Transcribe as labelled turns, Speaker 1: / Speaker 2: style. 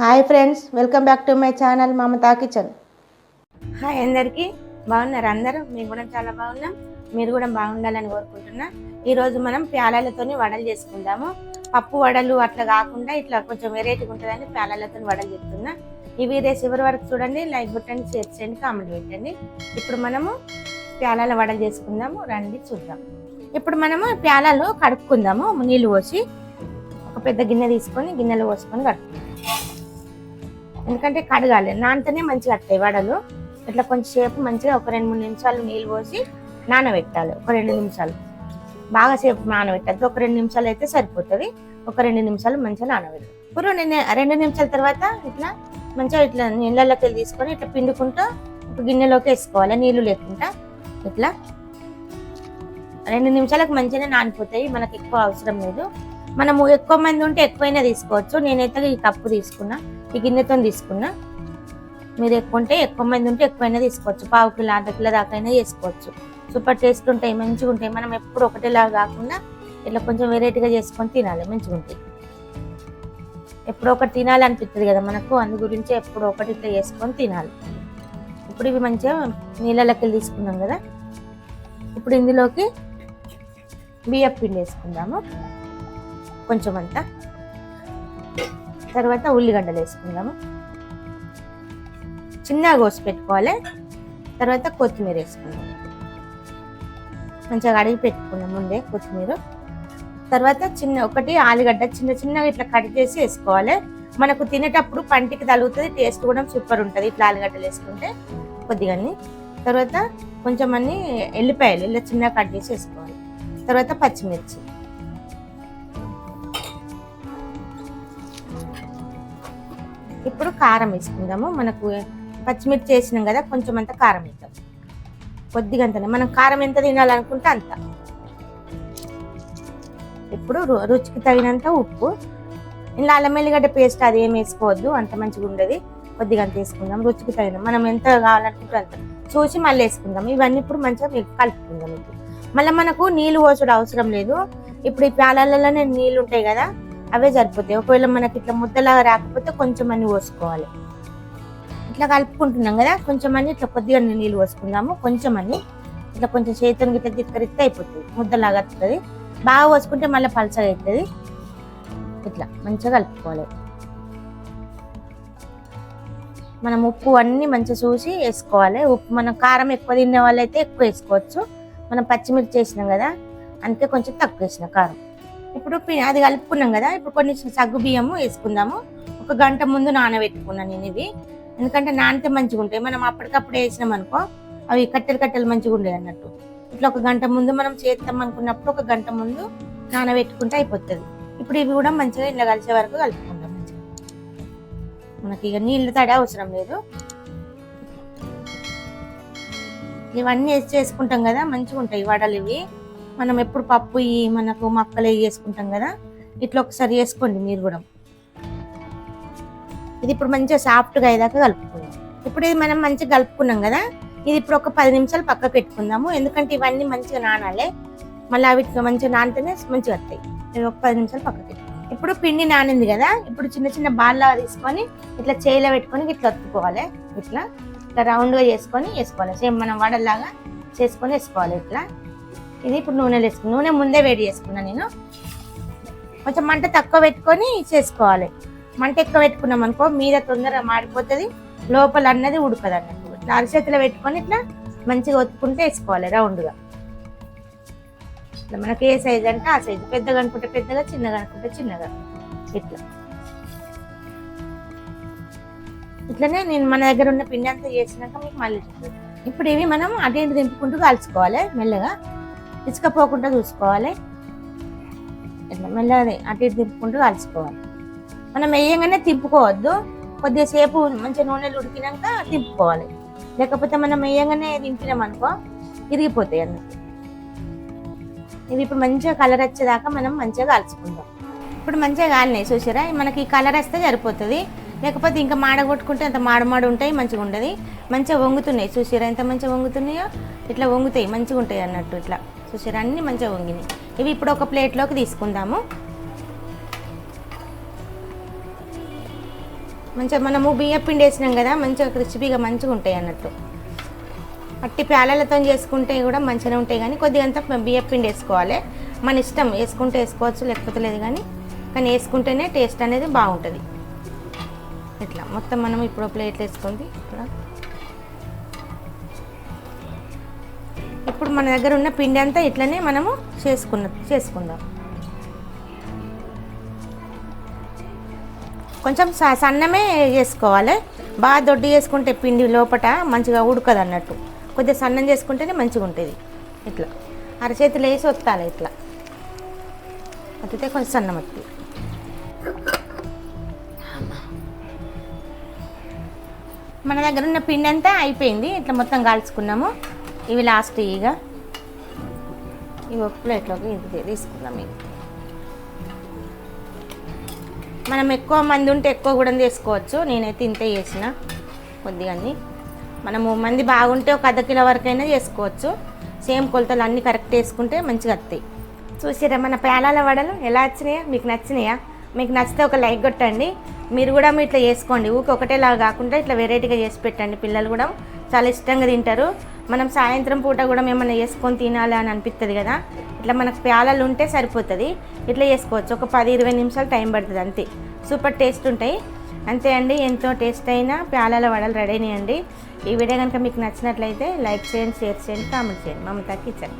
Speaker 1: Hi friends welcome back to my channel Mamata kitchen.
Speaker 2: Hi అందరికీ బాగున్నారు అందరూ? మేము కూడా చాలా బాగున్నాం. మీరు కూడా బాగుండాలని కోరుకుంటున్నా. ఈరోజు మనం ప్యాలలతోని వడలు చేసుకుందాము. పప్పు వడలు అట్లా కాకుండా ఇట్లా కొంచెం వెరైటీగా ఉంటుందని ప్యాలలతో వడలు చెప్తున్నా ఇవి రేపు చివరి వరకు చూడండి లైక్ కొట్టండి షేర్ చేయండి కామెంట్ పెట్టండి. ఇప్పుడు మనము ప్యాలాల వడలు చేసుకుందాము రండి చూద్దాం. ఇప్పుడు మనము ప్యాలాలు కడుక్కుందాము నీళ్ళు పోసి ఒక పెద్ద గిన్నె తీసుకొని గిన్నెలో పోసుకొని కడుక్కుందాం. ఎందుకంటే కడగాలి. నానితేనే మంచిగా వస్తాయి వడలు. ఇట్లా కొంచెంసేపు మంచిగా ఒక రెండు మూడు నిమిషాలు నీళ్ళు పోసి నానబెట్టాలి. ఒక రెండు నిమిషాలు. బాగా సేపు నానబెట్టద్దు ఒక రెండు నిమిషాలు అయితే సరిపోతుంది. ఒక రెండు నిమిషాలు మంచిగా నానబెట్టాలి. ఇప్పుడు నేను రెండు నిమిషాల తర్వాత ఇట్లా మంచిగా ఇట్లా నీళ్ళలోకి వెళ్ళి తీసుకొని ఇట్లా పిండుకుంటూ ఒక గిన్నెలోకి వేసుకోవాలి. నీళ్ళు లేకుండా ఇట్లా రెండు నిమిషాలకు మంచిగా నానిపోతాయి. మనకి ఎక్కువ అవసరం లేదు. మనము ఎక్కువ మంది ఉంటే ఎక్కువైనా తీసుకోవచ్చు. నేనైతే ఈ కప్పు తీసుకున్నా. ఈ గిన్నెతో తీసుకున్నా. మీరు ఎక్కువ ఉంటే ఎక్కువ మంది ఉంటే ఎక్కువైనా తీసుకోవచ్చు. పావు కిలో అర్ధ కిలో దాకా అయినా చేసుకోవచ్చు. సూపర్ టేస్ట్ ఉంటాయి మంచిగా ఉంటాయి. మనం ఎప్పుడు ఒకటేలా కాకుండా ఇట్లా కొంచెం వెరైటీగా చేసుకొని తినాలి మంచిగా ఉంటాయి. ఎప్పుడు ఒకటి తినాలనిపిస్తుంది కదా మనకు అందు గురించి ఎప్పుడు ఒకటి ఇట్లా చేసుకొని తినాలి. ఇప్పుడు ఇవి మంచిగా నీళ్ళలోకి వెళ్ళి తీసుకున్నాం కదా. ఇప్పుడు ఇందులోకి బియ్యం పిండి వేసుకుందాము. కొంచెం అంతా. తర్వాత ఉల్లిగడ్డలు వేసుకుందాము. చిన్నగా కోసి పెట్టుకోవాలి. తర్వాత కొత్తిమీర వేసుకుందాం మంచిగా అడిగి పెట్టుకున్నాం ముందే కొత్తిమీర. తర్వాత చిన్న ఒకటి ఆలుగడ్డ చిన్న చిన్నగా ఇట్లా కట్ చేసి వేసుకోవాలి. మనకు తినేటప్పుడు పంటికి తగులుతుంది టేస్ట్ కూడా సూపర్ ఉంటుంది ఇట్లా ఆలుగడ్డలు వేసుకుంటే కొద్దిగా తర్వాత కొంచెం అన్ని ఎల్లిపాయలు ఇలా చిన్నగా కట్ చేసి వేసుకోవాలి. తర్వాత పచ్చిమిర్చి. ఇప్పుడు కారం వేసుకుందాము. మనకు పచ్చిమిర్చి వేసినాం కదా కొంచెం అంత కారం వేద్దాం. కొద్దిగా అంతనే. మనం కారం ఎంత తినాలనుకుంటే అంత. ఇప్పుడు రు- రుచికి తగినంత ఉప్పు. ఇలా అల్లం ఎల్లిగడ్డ పేస్ట్ అది ఏం వేసుకోవద్దు అంత మంచిగా ఉండదు. కొద్దిగా అంత వేసుకుందాం రుచికి తగిన మనం ఎంత కావాలనుకుంటే అంత. చూసి మళ్ళీ వేసుకుందాం. ఇవన్నీ ఇప్పుడు మంచిగా కలుపుకుందాం ఇప్పుడు. మళ్ళీ మనకు నీళ్ళు పోసుడు అవసరం లేదు. ఇప్పుడు ఈ ప్యాలలలోనే నీళ్ళు ఉంటాయి కదా అవే సరిపోతాయి. ఒకవేళ మనకి ఇట్లా ముద్దలాగా రాకపోతే కొంచెం అన్ని పోసుకోవాలి. ఇట్లా కలుపుకుంటున్నాం కదా కొంచెం అన్ని ఇట్లా కొద్దిగా నీళ్ళు పోసుకుందాము. కొంచెం అన్ని ఇట్లా కొంచెం చేతునికి గిట్ట తిక్కరిస్తే అయిపోతుంది. ముద్దలాగా వస్తుంది బాగా పోసుకుంటే మళ్ళీ పలచగా అవుతుంది ఇట్లా మంచిగా కలుపుకోవాలి. మనం ఉప్పు అన్నీ మంచిగా చూసి వేసుకోవాలి. ఉప్పు మనం కారం ఎక్కువ తినే వాళ్ళైతే ఎక్కువ వేసుకోవచ్చు. మనం పచ్చిమిర్చి వేసినాం కదా అందుకే కొంచెం తక్కువ వేసిన కారం. ఇప్పుడు పి- అది కలుపుకున్నాం కదా ఇప్పుడు కొన్ని సగ్గు బియ్యము వేసుకుందాము. ఒక గంట ముందు నానబెట్టుకున్నాను నేను ఇవి. ఎందుకంటే నానితే మంచిగా ఉంటాయి. మనం అప్పటికప్పుడు వేసినాం అనుకో అవి కట్టెలు కట్టెలు మంచిగా ఉండేది అన్నట్టు. ఇట్లా ఒక గంట ముందు మనం చేస్తాం అనుకున్నప్పుడు ఒక గంట ముందు నానబెట్టుకుంటే అయిపోతుంది. ఇప్పుడు ఇవి కూడా మంచిగా ఇంట్లో కలిసే వరకు కలుపుకుంటాం మంచిగా. మనకి ఇక నీళ్ళు తడి అవసరం లేదు. ఇవన్నీ వేసి చేసుకుంటాం కదా మంచిగా ఉంటాయి వడలు ఇవి. మనం ఎప్పుడు పప్పు ఈ మనకు మక్కలు ఇవి చేసుకుంటాం కదా ఇట్లా ఒకసారి వేసుకోండి మీరు కూడా. ఇది ఇప్పుడు మంచిగా సాఫ్ట్గా అయ్యేదాకా కలుపుకుందాం. ఇప్పుడు ఇది మనం మంచిగా కలుపుకున్నాం కదా ఇది ఇప్పుడు ఒక పది నిమిషాలు పక్కకు పెట్టుకుందాము. ఎందుకంటే ఇవన్నీ మంచిగా నానాలి. మళ్ళీ అవి మంచిగా నానితేనే మంచిగా వస్తాయి. ఇది ఒక పది నిమిషాలు పక్కకు పెట్టుకుందాం. ఇప్పుడు పిండి నానింది కదా ఇప్పుడు చిన్న చిన్న బాల్లా తీసుకొని ఇట్లా చేయిలో పెట్టుకొని ఇట్లా ఒత్తుకోవాలి. ఇట్లా ఇట్లా రౌండ్గా చేసుకొని వేసుకోవాలి. సేమ్ మనం వడల్లాగా చేసుకొని వేసుకోవాలి ఇట్లా. ఇది ఇప్పుడు నూనెలో వేసుకున్నాను నూనె ముందే వేడి చేసుకున్నాను నేను. కొంచెం మంట తక్కువ పెట్టుకొని చేసుకోవాలి. మంట ఎక్కువ పెట్టుకున్నాం అనుకో మీద తొందరగా మాడిపోతుంది. లోపల అన్నది ఉడకదు అన్నట్టు ఇట్లా అరిచేతిలో పెట్టుకొని ఇట్లా మంచిగా ఒత్తుకుంటే వేసుకోవాలి రౌండ్గా. ఇట్లా మనకి ఏ సైజ్ అంటే ఆ సైజు. పెద్దగా అనుకుంటే పెద్దగా చిన్నగా అనుకుంటే చిన్నగా. ఇట్లా. ఇట్లనే నేను మన దగ్గర ఉన్న పిండి అంతా చేసినాక మీకు మళ్ళీ ఇప్పుడు ఇవి మనం అటు ఇటు దింపుకుంటూ కాల్చుకోవాలి మెల్లగా. ఇసుకపోకుండా చూసుకోవాలి. ఇట్లా మెల్లగా అటు ఇటు తిప్పుకుంటూ కాల్చుకోవాలి. మనం వేయంగానే తిప్పుకోవద్దు. కొద్దిసేపు మంచిగా నూనెలు ఉడికినాక తిప్పుకోవాలి. లేకపోతే మనం వేయంగానే దింపినాం అనుకో ఇరిగిపోతాయి అన్నట్టు ఇవి ఇప్పుడు మంచిగా కలర్ వచ్చేదాకా మనం మంచిగా కాల్చుకుందాం. ఇప్పుడు మంచిగా కాలినాయి చూసారా? మనకి కలర్ వస్తే సరిపోతుంది. లేకపోతే ఇంకా మాడగొట్టుకుంటే అంత మాడ ఉంటాయి మంచిగా ఉండదు. మంచిగా వంగుతున్నాయి చూసారా? ఎంత మంచిగా వంగుతున్నాయో ఇట్లా వంగుతాయి మంచిగా ఉంటాయి అన్నట్టు ఇట్లా. చూసారా? అన్నీ మంచిగా వంగినాయి. ఇవి ఇప్పుడు ఒక ప్లేట్లోకి తీసుకుందాము. మంచిగా మనము బియ్యం పిండి వేసినాం కదా మంచిగా క్రిస్పీగా మంచిగా ఉంటాయి అన్నట్టు. అట్టి ప్యాలలతో చేసుకుంటే కూడా మంచిగా ఉంటాయి కానీ కొద్దిగా అంతా పిండి వేసుకోవాలి. మన ఇష్టం వేసుకుంటే వేసుకోవచ్చు లేకపోతే లేదు కానీ కానీ వేసుకుంటేనే టేస్ట్ అనేది బాగుంటుంది. ఇట్లా మొత్తం మనం ఇప్పుడు ప్లేట్లు వేసుకుంది. ఇట్లా ఇప్పుడు మన దగ్గర ఉన్న పిండి అంతా ఇట్లనే మనము చేసుకున్న చేసుకుందాం. కొంచెం స- సన్నమే చేసుకోవాలి బాగా దొడ్డి చేసుకుంటే పిండి లోపట మంచిగా ఉడకదు అన్నట్టు. కొద్దిగా సన్నం చేసుకుంటేనే మంచిగా ఉంటుంది. ఇట్లా. అరచేతులు వేసి వత్తాలి ఇట్లా. అతితే కొంచెం సన్నం వస్తుంది మన దగ్గర ఉన్న పిండి అంతా అయిపోయింది. ఇట్లా మొత్తం కాల్చుకున్నాము. ఇవి లాస్ట్ ఇక ఇవి ఒక ప్లేట్లోకి ఇది తీసుకుందాం ఇవి మనం ఎక్కువ మంది ఉంటే ఎక్కువ కూడా చేసుకోవచ్చు నేనైతే ఇంతే చేసిన కొద్దిగా అన్ని. మనము మంది బాగుంటే ఒక అర్ధ కిలో వరకైనా చేసుకోవచ్చు. సేమ్ కొలతలు అన్నీ కరెక్ట్ వేసుకుంటే మంచిగా వస్తాయి. చూసిరా మన పేలాల వడలు ఎలా వచ్చినాయా? మీకు నచ్చినాయా? మీకు నచ్చితే ఒక లైక్ కొట్టండి. మీరు కూడా మీ ఇట్లా చేసుకోండి. ఊరికి ఒకటేలా కాకుండా ఇట్లా వెరైటీగా చేసి పెట్టండి. పిల్లలు కూడా చాలా ఇష్టంగా తింటారు. మనం సాయంత్రం పూట కూడా ఏమైనా వేసుకొని తినాలి అని అనిపిస్తుంది కదా. ఇట్లా మనకు ప్యాలలు ఉంటే సరిపోతుంది. ఇట్లా చేసుకోవచ్చు ఒక పది ఇరవై నిమిషాలు టైం పడుతుంది అంతే. సూపర్ టేస్ట్ ఉంటాయి. అంతే అండి. ఎంతో టేస్ట్ అయినా ప్యాలల వడలు రెడీ అయినాయండి ఈ వీడియో కనుక మీకు నచ్చినట్లయితే లైక్ చేయండి షేర్ చేయండి కామెంట్ చేయండి. మమతా కిచెన్